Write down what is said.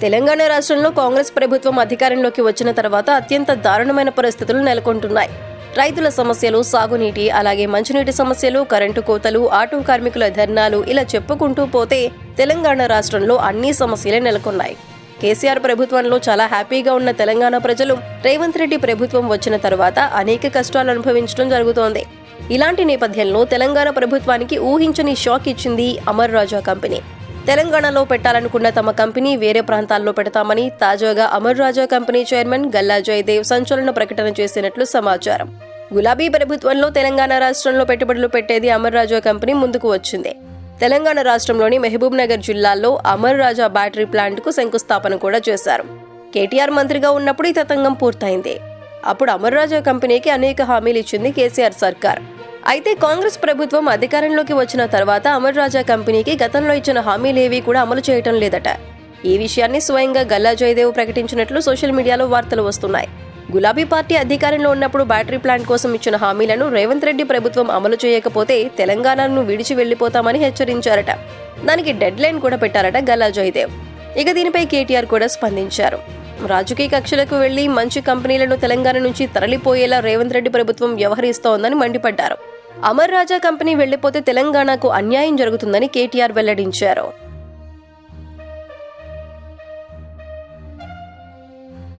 తెలంగాణ రాష్ట్రంలో కాంగ్రెస్ ప్రభుత్వం అధికారంలోకి వచ్చిన తర్వాత అత్యంత దారుణమైన పరిస్థితులు నెలకొంటున్నాయి. రైతుల సమస్యలు సాగునీటి అలాగే మంచినీటి సమస్యలు కరెంటు కోతలు ఆటో కార్మికుల ధర్నాలు ఇలా చెప్పుకుంటూ పోతే తెలంగాణ రాష్ట్రంలో అన్ని సమస్యలే నెలకొన్నాయి. కేసీఆర్ ప్రభుత్వంలో చాలా హ్యాపీగా ఉన్న తెలంగాణ ప్రజలు రేవంత్ రెడ్డి ప్రభుత్వం వచ్చిన తర్వాత అనేక కష్టాలు అనుభవించడం జరుగుతోంది. ఇలాంటి నేపథ్యంలో తెలంగాణ ప్రభుత్వానికి ఊహించని షాక్ ఇచ్చింది అమర్ రాజా కంపెనీ. తెలంగాణలో పెట్టాలనుకున్న తమ కంపెనీ వేరే ప్రాంతాల్లో పెడతామని తాజాగా అమర్ రాజా కంపెనీ చైర్మన్ గల్లా జయదేవ్ సంచలన ప్రకటన చేసినట్లు సమాచారం. గులాబీ ప్రభుత్వంలో తెలంగాణ రాష్ట్రంలో పెట్టుబడులు పెట్టేది అమర్ రాజా కంపెనీ ముందుకు వచ్చింది. తెలంగాణ రాష్ట్రంలోని మహబూబ్ నగర్ జిల్లాలో అమర్ రాజా బ్యాటరీ ప్లాంట్కు శంకుస్థాపన కూడా చేశారు. కేటీఆర్ మంత్రిగా ఉన్నప్పుడు ఈ తతంగం పూర్తయింది. అప్పుడు అమర్ రాజా కంపెనీకి అనేక హామీలు ఇచ్చింది కేసీఆర్ సర్కార్. అయితే కాంగ్రెస్ ప్రభుత్వం అధికారంలోకి వచ్చిన తర్వాత అమర్ రాజా కంపెనీకి గతంలో ఇచ్చిన హామీలేవీ కూడా అమలు చేయటం లేదట. ఈ విషయాన్ని స్వయంగా గల్లా జయదేవ్ ప్రకటించినట్లు సోషల్ మీడియాలో వార్తలు వస్తున్నాయి. గులాబీ పార్టీ అధికారంలో ఉన్నప్పుడు బ్యాటరీ ప్లాంట్ కోసం ఇచ్చిన హామీలను రేవంత్ రెడ్డి ప్రభుత్వం అమలు చేయకపోతే తెలంగాణను విడిచి వెళ్ళిపోతామని హెచ్చరించారట. దానికి డెడ్ లైన్ కూడా పెట్టారట గల్లా జయదేవ్. ఇక దీనిపై కేటీఆర్ కూడా స్పందించారు. రాజకీయ కక్షలకు వెళ్ళి మంచి కంపెనీలను తెలంగాణ నుంచి తరలిపోయేలా రేవంత్ రెడ్డి ప్రభుత్వం వ్యవహరిస్తోందని మండిపడ్డారు. అమర్ రాజా కంపెనీ వెళ్ళిపోతే తెలంగాణకు అన్యాయం జరుగుతుందని కేటీఆర్ వెల్లడించారు.